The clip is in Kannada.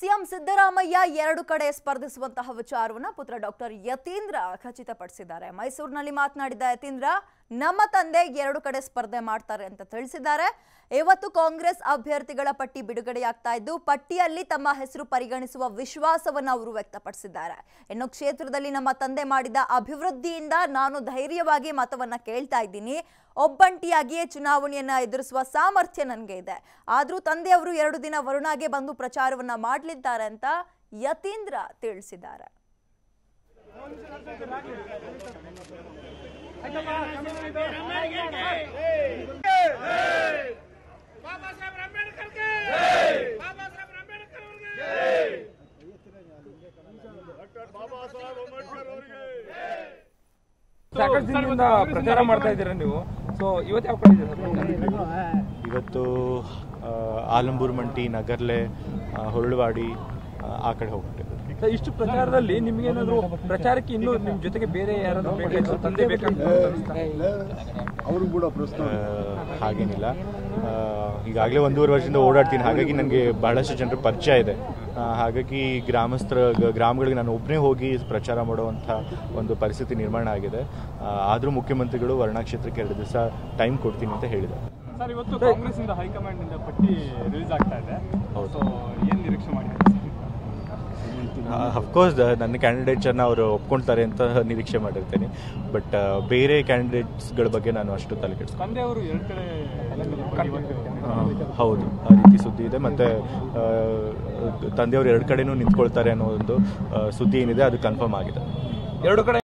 ಸಿಎಂ ಸಿದ್ದರಾಮಯ್ಯ ಎರಡು ಕಡೆ ಸ್ಪರ್ಧಿಸುವಂತಹ ವಿಚಾರವನ್ನ ಪುತ್ರ ಡಾಕ್ಟರ್ ಯತೀಂದ್ರ ಖಚಿತಪಡಿಸಿದ್ದಾರೆ. ಮೈಸೂರಿನಲ್ಲಿ ಮಾತನಾಡಿದ ಯತೀಂದ್ರ ನಮ್ಮ ತಂದೆ ಎರಡು ಕಡೆ ಸ್ಪರ್ಧೆ ಮಾಡ್ತಾರೆ ಅಂತ ತಿಳಿಸಿದ್ದಾರೆ. ಇವತ್ತು ಕಾಂಗ್ರೆಸ್ ಅಭ್ಯರ್ಥಿಗಳ ಪಟ್ಟಿ ಬಿಡುಗಡೆಯಾಗ್ತಾ ಇದ್ದು, ಪಟ್ಟಿಯಲ್ಲಿ ತಮ್ಮ ಹೆಸರು ಪರಿಗಣಿಸುವ ವಿಶ್ವಾಸವನ್ನು ಅವರು ವ್ಯಕ್ತಪಡಿಸಿದ್ದಾರೆ. ಇನ್ನು ಕ್ಷೇತ್ರದಲ್ಲಿ ನಮ್ಮ ತಂದೆ ಮಾಡಿದ ಅಭಿವೃದ್ಧಿಯಿಂದ ನಾನು ಧೈರ್ಯವಾಗಿ ಮತವನ್ನ ಕೇಳ್ತಾ ಇದ್ದೀನಿ. ಒಬ್ಬಂಟಿಯಾಗಿಯೇ ಚುನಾವಣೆಯನ್ನ ಎದುರಿಸುವ ಸಾಮರ್ಥ್ಯ ನನಗೆ ಇದೆ. ಆದರೂ ತಂದೆಯವರು ಎರಡು ದಿನ ವರುಣಾಗೆ ಬಂದು ಪ್ರಚಾರವನ್ನ ಮಾಡಲಿದ್ದಾರೆ ಅಂತ ಯತೀಂದ್ರ ತಿಳಿಸಿದ್ದಾರೆ. ಬಾಬಾ ಸಾಕಷ್ಟು ದಿನದಿಂದ ಪ್ರಚಾರ ಮಾಡ್ತಾ ಇದ್ದೀರಾ ನೀವು ಸೊ ಇವತ್ತು ಯಾವ ಕಡೆ ಇವತ್ತು ಆಲಂಬೂರ್ ಮಂಟಿ, ನಗರ್ಲೆ ಹೊರಳವಾಡಿ ಆ, ಕಡೆ ಹೋಗ್ಬಿಟ್ಟಿದೆ ಇಷ್ಟು ಪ್ರಚಾರದಲ್ಲಿ ನಿಮ್ಗೆ ಏನಾದ್ರು ಪ್ರಚಾರಕ್ಕೆ ಇನ್ನೂ ನಿಮ್ ಜೊತೆಗೆ ಬೇರೆ ಯಾರಾದ್ರೂ ಅವರು ಕೂಡ ಪ್ರಶ್ನೆ ಹಾಗೇನಿಲ್ಲ. ಈಗಾಗಲೇ ಒಂದೂವರೆ ವರ್ಷದಿಂದ ಓಡಾಡ್ತೀನಿ. ಹಾಗಾಗಿ ನನಗೆ ಬಹಳಷ್ಟು ಜನರ ಪರಿಚಯ ಇದೆ. ಹಾಗಾಗಿ ಗ್ರಾಮಸ್ಥರ ಗ- ಗ್ರಾಮಗಳಿಗೆ ನಾನು ಒಬ್ಬನೇ ಹೋಗಿ ಪ್ರಚಾರ ಮಾಡುವಂಥ ಒಂದು ಪರಿಸ್ಥಿತಿ ನಿರ್ಮಾಣ ಆಗಿದೆ. ಆದರೂ ಮುಖ್ಯಮಂತ್ರಿಗಳು ವರ್ಣಾ ಕ್ಷೇತ್ರಕ್ಕೆ ಎರಡು ದಿವಸ ಟೈಮ್ ಕೊಡ್ತೀನಿ ಅಂತ ಹೇಳಿದ್ದಾರೆ. ಸರ್ ಇವತ್ತು ಕಾಂಗ್ರೆಸ್ ಇಂದ ಹೈಕಮಾಂಡ್ ಇಂದ ಪಟ್ಟಿ ರಿಲೀಸ್ ಆಗ್ತಾ ಇದೆ. ಹೌದು. ಸೊ ಏನ್ ನಿರೀಕ್ಷೆ ಮಾಡಿದ್ದಾರೆ? ಅಫ್ಕೋರ್ಸ್ ನನ್ನ ಕ್ಯಾಂಡಿಡೇಟ್ಸನ್ನು ಅವರು ಒಪ್ಕೊಳ್ತಾರೆ ಅಂತ ನಿರೀಕ್ಷೆ ಮಾಡಿರ್ತೇನೆ. ಬಟ್ ಬೇರೆ ಕ್ಯಾಂಡಿಡೇಟ್ಸ್ಗಳ ಬಗ್ಗೆ ನಾನು ಅಷ್ಟು ತಲೆ ಕೆಡಿಸ್ಕೊಂಡು ತಂದೆ ಅವರು ಎರಡು ಕಡೆ ಹೌದು. ಆ ರೀತಿ ಸುದ್ದಿ ಇದೆ. ಮತ್ತು ತಂದೆಯವರು ಎರಡು ಕಡೆನೂ ನಿಂತ್ಕೊಳ್ತಾರೆ ಅನ್ನೋ ಒಂದು ಸುದ್ದಿ ಏನಿದೆ ಅದು ಕನ್ಫರ್ಮ್ ಆಗಿದೆ. ಎರಡು ಕಡೆ